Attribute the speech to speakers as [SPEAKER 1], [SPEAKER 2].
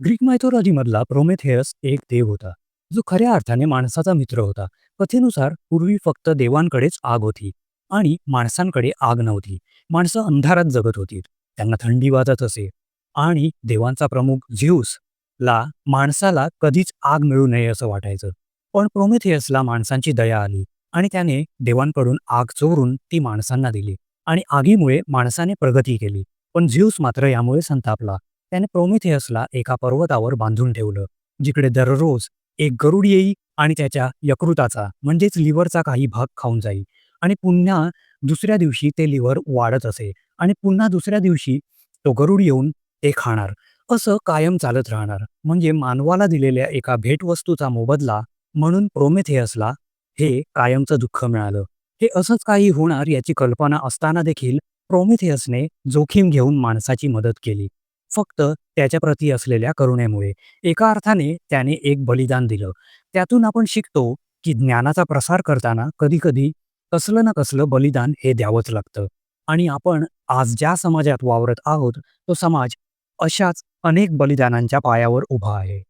[SPEAKER 1] Greek मायथोलॉजीमधला प्रोमेथेयस एक देव होता जो खऱ्या अर्थाने माणसाचा मित्र होता. कथेनुसार पूर्वी फक्त देवांकडेच आग होती आणि माणसांकडे आग नव्हती. माणसं अंधारात जगत होती. त्यांना थंडी वाजत असे. आणि देवांचा प्रमुख झ्यूस ला माणसाला कधीच आग मिळू नये असं वाटायचं. पण प्रोमेथेयसला माणसांची दया आली आणि त्याने देवांकडून आग चोरून ती माणसांना दिली आणि आगीमुळे माणसाने प्रगती केली. पण झ्यूस मात्र यामुळे संतापला. त्याने प्रोमिथियसला एका पर्वतावर बांधून ठेवलं जिकडे दररोज एक गरुड येई आणि त्याच्या यकृताचा म्हणजेच लिव्हरचा काही भाग खाऊन जाई. आणि पुन्हा दुसऱ्या दिवशी ते लिव्हर वाढत असे आणि पुन्हा दुसऱ्या दिवशी तो गरुड येऊन ते खाणार. असं कायम चालत राहणार. म्हणजे मानवाला दिलेल्या एका भेटवस्तूचा मोबदला म्हणून प्रोमेथेयसला हे कायमचं दुःख मिळालं. हे असंच काही होणार याची कल्पना असताना देखील प्रोमेथेयसने जोखीम घेऊन माणसाची मदत केली. फक्त त्याच्याप्रती असलेल्या करुणेमुळे. एका अर्थाने त्याने एक बलिदान दिलं. त्यातून आपण शिकतो की ज्ञानाचा प्रसार करताना कधीकधी कसलं ना कसलं बलिदान हे द्यावंच लागतं. आणि आपण आज ज्या समाजात वावरत आहोत तो समाज अशाच अनेक बलिदानांच्या पायावर उभा आहे.